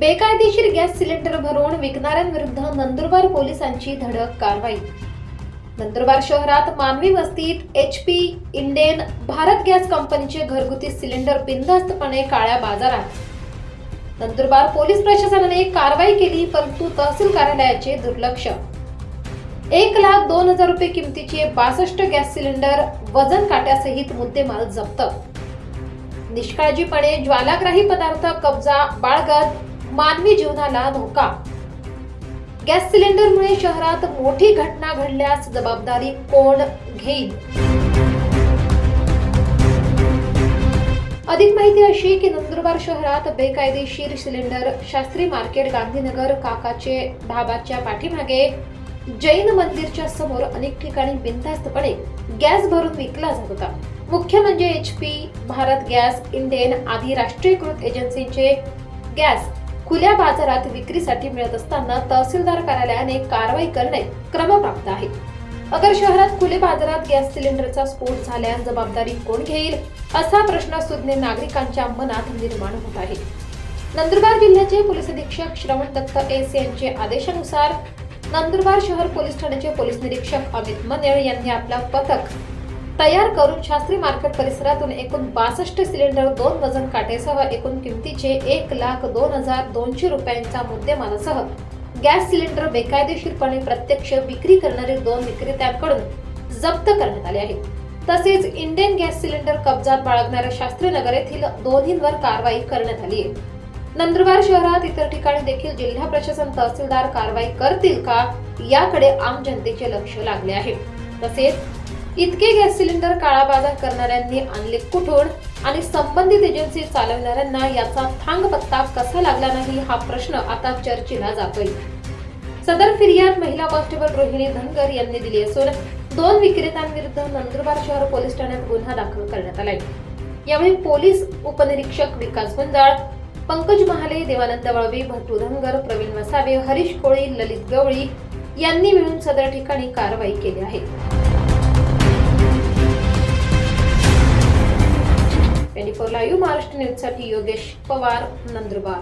बेकायदेशीर gas cylinder भरून विकणाऱ्यांविरुद्ध नंदुरबार पोलिसांची धडक कारवाई. नंदुरबार शहरात मानवी वस्तीत H P Indane Bharat gas कंपनीचे घरगुती सिलेंडर बिनधास्तपणे काळ्या बाजारात. नंदुरबार पोलीस प्रशासनाने कारवाई केली परंतु तहसील कार्यालयाचे दुर्लक्ष. एक लाख दोन हजार रुपये किमतीचे बासष्ट गॅस सिलेंडर वजन काट्यासहित मुद्देमाल जप्त. निष्काळजीपणे ज्वालाग्राही पदार्थ कब्जा बाळगत मानवी जीवनाला धोका. गॅस सिलेंडरमुळे शहरात मोठी घटना घडल्यास जबाबदारी कोण घेईल? अधिक माहिती अशी की नंदुरबार शहरात बेकायदेशीर सिलेंडर शास्त्री मार्केट गांधीनगर काकाचे ढाबाच्या पाठीमागे जैन मंदिरच्या समोर अनेक ठिकाणी बिनधास्तपणे गॅस भरून विकला जात होता. मुख्य म्हणजे H P Bharat gas Indane आदी राष्ट्रीयकृत एजन्सींचे गॅस खुल्या बाजारात विक्रीसाठी मिळत असताना तहसीलदार कार्यालयाने कारवाई करणे क्रमप्राप्त आहे. अगर शहरात खुले बाजारात गॅस सिलेंडरचा स्फोट झाल्यास जबाबदारी कोण घेईल? असा प्रश्न सुज्ञ नागरिकांच्या मनात निर्माण होत आहे. नंदुरबार जिल्ह्याचे पोलीस अधीक्षक श्रवण दत्त एस यांचे आदेशानुसार नंदुरबार शहर पोलीस ठाण्याचे पोलीस निरीक्षक अमित मनेळ यांनी आपला पथक तयार करून शास्त्री मार्केट परिसरातून एकूण बासष्ट सिलेंडर दोन वजन काटेसह एकूण किमतीचे एक लाख दोन हजार दोनशे रुपयांचा मुद्देमालासह गॅस सिलेंडर बेकायदेशीरपणे प्रत्यक्ष विक्री करणारे दोन विक्रेत्यांकडून जप्त करण्यात आले आहे. तसेच इंडियन गॅस सिलेंडर कब्जात बाळगणाऱ्या शास्त्रीनगर येथील दोन्हींवर कारवाई करण्यात आली आहे. नंदुरबार शहरात इतर ठिकाणी देखील जिल्हा प्रशासन तहसीलदार कारवाई करतील का याकडे आम जनतेचे लक्ष लागले आहे. तसेच इतके गॅस सिलेंडर काळाबाजार करणाऱ्यांनी आणले कुठून आणि संबंधित एजन्सी चालवणाऱ्यांना याचा थांग पत्ता कसा लागला नाही हा प्रश्न आता चर्चेला जातोय. सदर फिर्याद महिला कॉन्स्टेबल रोहिणी धनगर यांनी दिली असून दोन विक्रेत्यांविरुद्ध नंदुरबार शहर पोलीस ठाण्यात गुन्हा दाखल करण्यात आलाय. यावेळी पोलीस उपनिरीक्षक विकास गुंजाळ पंकज महाले देवानंद वळवी भटू धनगर प्रवीण वसावे हरीश कोळी ललित गवळी यांनी मिळून सदर ठिकाणी कारवाई केली आहे. ट्वेंटी फोर लाईव्ह महाराष्ट्र न्यूजसाठी योगेश पवार नंदुरबार।